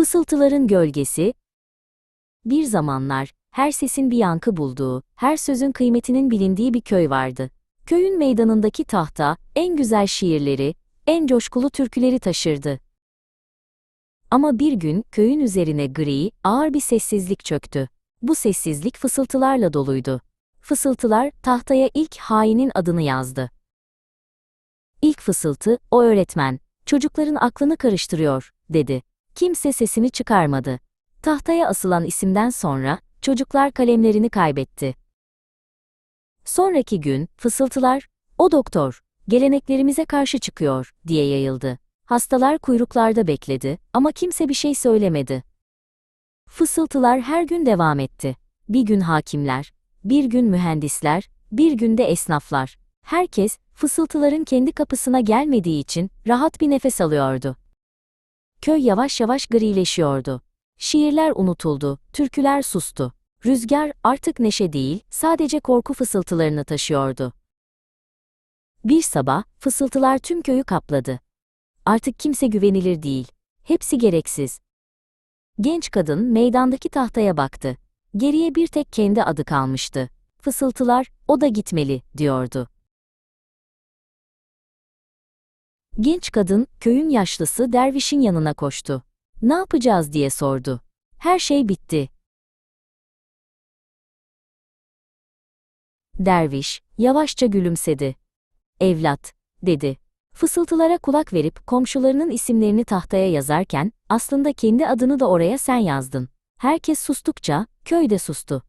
Fısıltıların gölgesi. Bir zamanlar, her sesin bir yankı bulduğu, her sözün kıymetinin bilindiği bir köy vardı. Köyün meydanındaki tahta, en güzel şiirleri, en coşkulu türküleri taşırdı. Ama bir gün köyün üzerine gri, ağır bir sessizlik çöktü. Bu sessizlik fısıltılarla doluydu. Fısıltılar tahtaya ilk hainin adını yazdı. İlk fısıltı, o öğretmen, çocukların aklını karıştırıyor, dedi. Kimse sesini çıkarmadı. Tahtaya asılan isimden sonra, çocuklar kalemlerini kaybetti. Sonraki gün, fısıltılar, o doktor, geleneklerimize karşı çıkıyor, diye yayıldı. Hastalar kuyruklarda bekledi ama kimse bir şey söylemedi. Fısıltılar her gün devam etti. Bir gün hakimler, bir gün mühendisler, bir gün de esnaflar. Herkes, fısıltıların kendi kapısına gelmediği için rahat bir nefes alıyordu. Köy yavaş yavaş grileşiyordu. Şiirler unutuldu, türküler sustu. Rüzgar artık neşe değil, sadece korku fısıltılarını taşıyordu. Bir sabah, fısıltılar tüm köyü kapladı. Artık kimse güvenilir değil. Hepsi gereksiz. Genç kadın meydandaki tahtaya baktı. Geriye bir tek kendi adı kalmıştı. Fısıltılar, o da gitmeli, diyordu. Genç kadın, köyün yaşlısı dervişin yanına koştu. Ne yapacağız diye sordu. Her şey bitti. Derviş, yavaşça gülümsedi. Evlat, dedi. Fısıltılara kulak verip komşularının isimlerini tahtaya yazarken, aslında kendi adını da oraya sen yazdın. Herkes sustukça, köy de sustu.